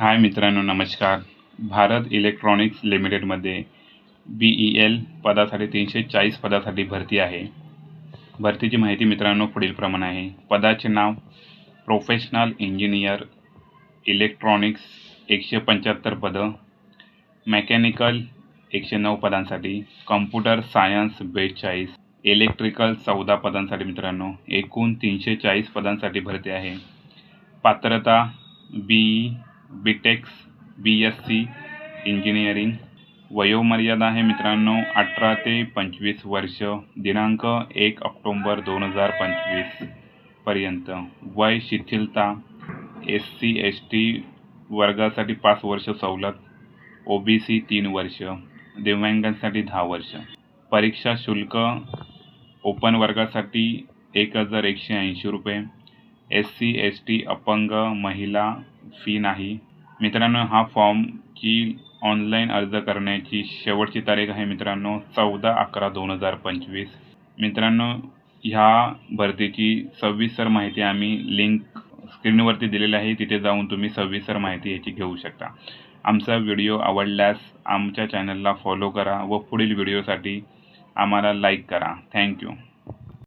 हाय मित्रांनो नमस्कार. भारत इलेक्ट्रॉनिक्स लिमिटेडमध्ये बी ई एल पदासाठी तीनशे चाळीस पदासाठी भरती आहे. भरतीची माहिती मित्रांनो पुढीलप्रमाणे आहे. पदाचे नाव प्रोफेशनल इंजिनियर इलेक्ट्रॉनिक्स एकशे पंच्याहत्तर पदं मेकॅनिकल एकशे नऊ पदांसाठी कम्प्युटर सायन्स बेचाळीस इलेक्ट्रिकल चौदा पदांसाठी मित्रांनो एकूण तीनशे चाळीस पदांसाठी भरती आहे. पात्रता B BTechs B B S C engineering वयोमर्यादा आहे मित्रांनो अठरा ते पंचवीस वर्ष. दिनांक एक ऑक्टोंबर दोन हजार पंचवीसपर्यंत. वय शिथिलता एस सी एस टी वर्गासाठी पाच वर्ष सवलत. ओ बी सी तीन वर्ष. दिव्यांगांसाठी दहा वर्ष. परीक्षा शुल्क ओपन वर्गासाठी एक हजार एकशे ऐंशी रुपये. एस सी एस टी अपंग महिला फी नाही. मित्रांनो हा फॉर्मची ऑनलाईन अर्ज करण्याची शेवटची तारीख आहे मित्रांनो चौदा अकरा दोन हजार पंचवीस. मित्रांनो ह्या भरतीची सविस्तर माहिती आम्ही लिंक स्क्रीनवरती दिलेली आहे. तिथे जाऊन तुम्ही सविस्तर माहिती याची घेऊ शकता. आमचा व्हिडिओ आवडल्यास आमच्या चॅनलला फॉलो करा व पुढील व्हिडिओसाठी आम्हाला लाईक करा. थँक्यू